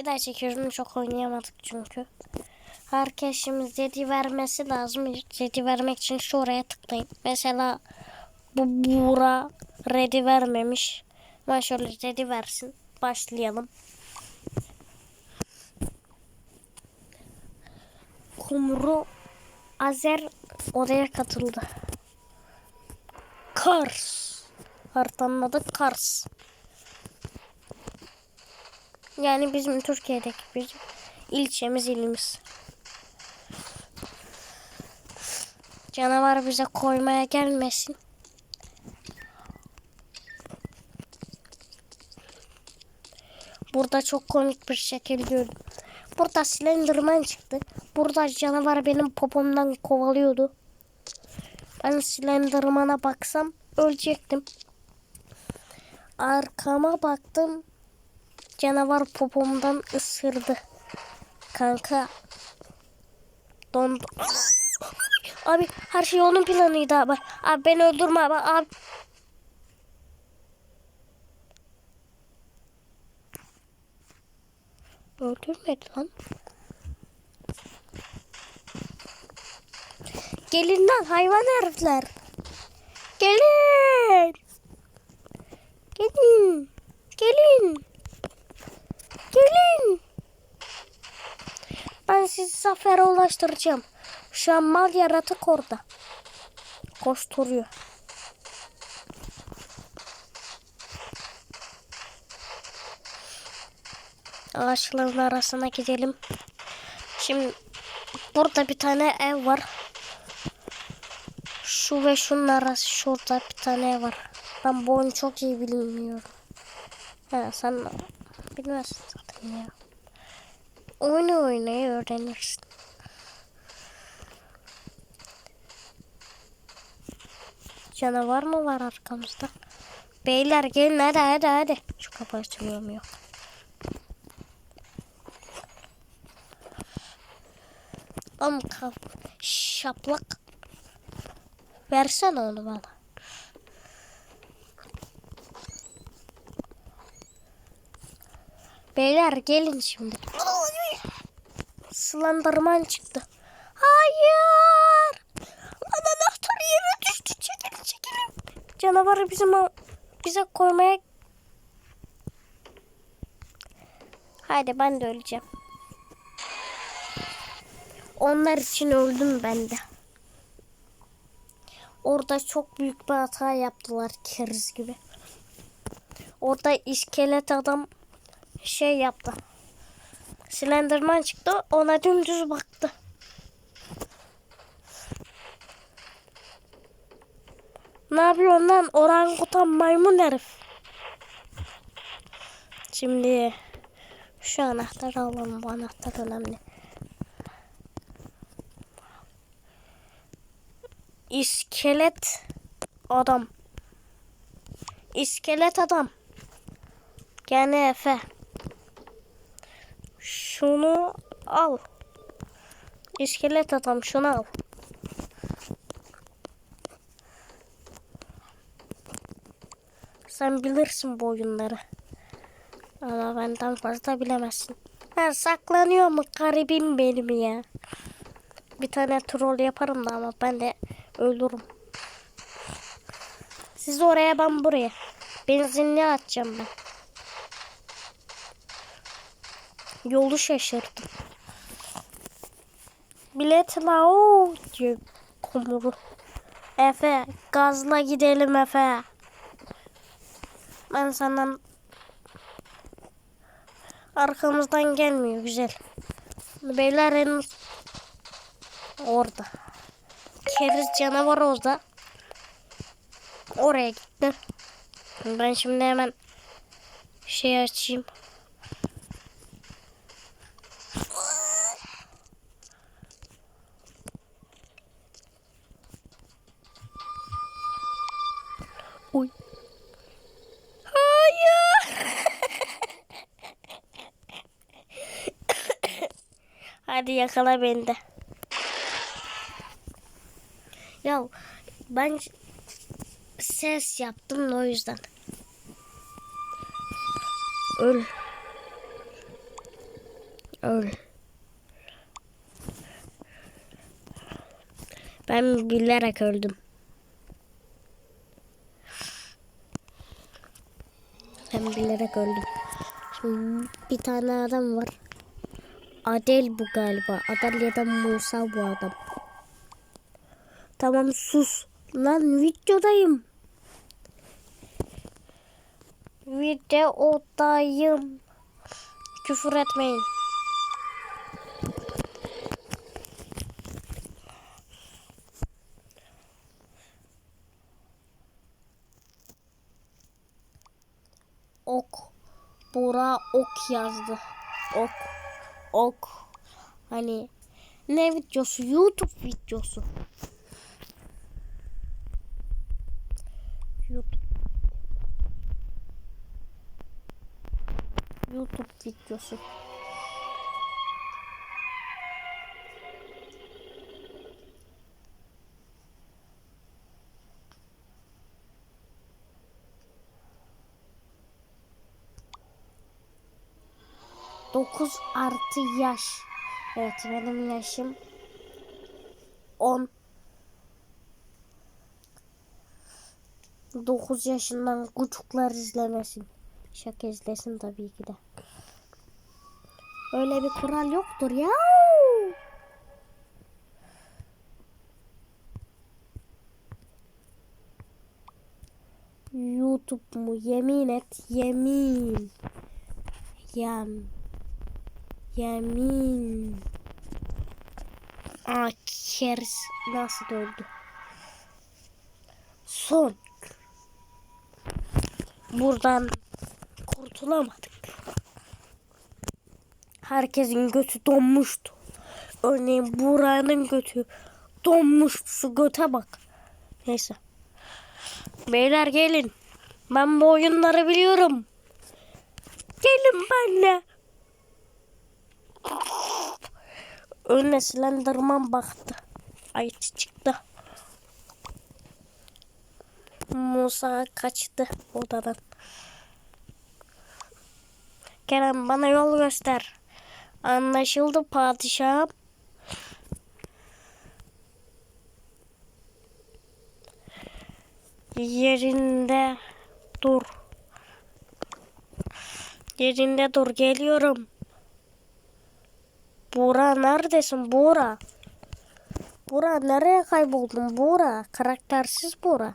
Bir daha çekiyorum çok oynayamadık çünkü. Herkes şimdi zedi vermesi lazım. Zedi vermek için şuraya tıklayın. Mesela bu Buğra ready vermemiş. Ben şöyle zedi versin. Başlayalım. Kumru Azer odaya katıldı. Kars. Haritanın adı Kars. Yani bizim Türkiye'deki bir ilçemiz, ilimiz. Canavar bize koymaya gelmesin. Burada çok komik bir şekilde öldüm. Burada Slenderman çıktı. Burada canavar benim popomdan kovalıyordu. Ben Slenderman'a baksam ölecektim. Arkama baktım. Canavar popomdan ısırdı. Kanka. Dondu. Abi her şey onun planıydı abi. Abi beni öldürme abi. abi. Öldürmedi lan. Gelin lan hayvan herifler. Gelin. Gelin. Gelin. Ben sizi zafere ulaştıracağım. Şu an mal yaratık orada. Koşturuyor. Ağaçların arasına gidelim. Şimdi burada bir tane ev var. Şu ve şunun arası şurada bir tane ev var. Ben bu oyunu çok iyi bilmiyorum. Ha, sen bilmezsin zaten ya. Oyunu oynayı öğrenirsin. Canavar mı var arkamızda? Beyler gelin hadi hadi hadi. Şu kapı yok? Am kap şaplak. Versene onu bana. Beyler gelin şimdi. Slenderman çıktı. Hayır. Anahtar yere düştü. Çekilin çekilin. Canavarı bizim bize koymaya... Haydi ben de öleceğim. Onlar için öldüm ben de. Orada çok büyük bir hata yaptılar keriz gibi. Orada iskelet adam şey yaptı. Slenderman çıktı ona dümdüz baktı. Ne yapıyorsun lan orangutan maymun herif? Şimdi şu anahtarı alalım. Bu anahtar önemli. İskelet adam. İskelet adam. Gene Efe. Şunu al. İskelet adam şunu al. Sen bilirsin bu oyunları. Ama benden fazla bilemezsin. Ha, saklanıyor mu garibim benim ya. Bir tane troll yaparım da ama ben de ölürüm. Siz oraya ben buraya. Benzinli atacağım ben. Yolu şaşırdım. Bilet la o diyor kumru. Efe gazla gidelim Efe. Ben senden arkamızdan gelmiyor güzel. Beyler en orada. Keriz canavar orada. Oraya gitti. Ben şimdi hemen şey açayım. Uy. Hayır. Hadi yakala beni de. Ya ben ses yaptım o yüzden. Öl. Öl. Ben bilerek öldüm. Ben bilerek öldüm. Şimdi bir tane adam var. Adel bu galiba. Adel ya da Musa bu adam. Tamam sus. Lan videodayım. Videodayım. Küfür etmeyin. Ok. Bura ok yazdı. Ok. Ok. Hani ne videosu? YouTube videosu. YouTube. YouTube videosu. Dokuz artı yaş. Evet benim yaşım 10. 9 yaşından küçükler izlemesin. Şaka izlesin tabii ki de. Öyle bir kural yoktur ya. YouTube mu? Yemin et. Yemin. Yem. Yemin. Aa nasıl öldü? Son. Buradan kurtulamadık. Herkesin götü donmuştu. Örneğin Buranın götü donmuş. Şu göte bak. Neyse. Beyler gelin. Ben bu oyunları biliyorum. Gelin benimle. Önüne Slenderman baktı. Ay çıktı. Musa kaçtı odadan. Kerem bana yol göster. Anlaşıldı padişahım. Yerinde dur. Yerinde dur geliyorum. бура нардесің бура. Бура нәрі қай болдың бура Қарактерсіз бура.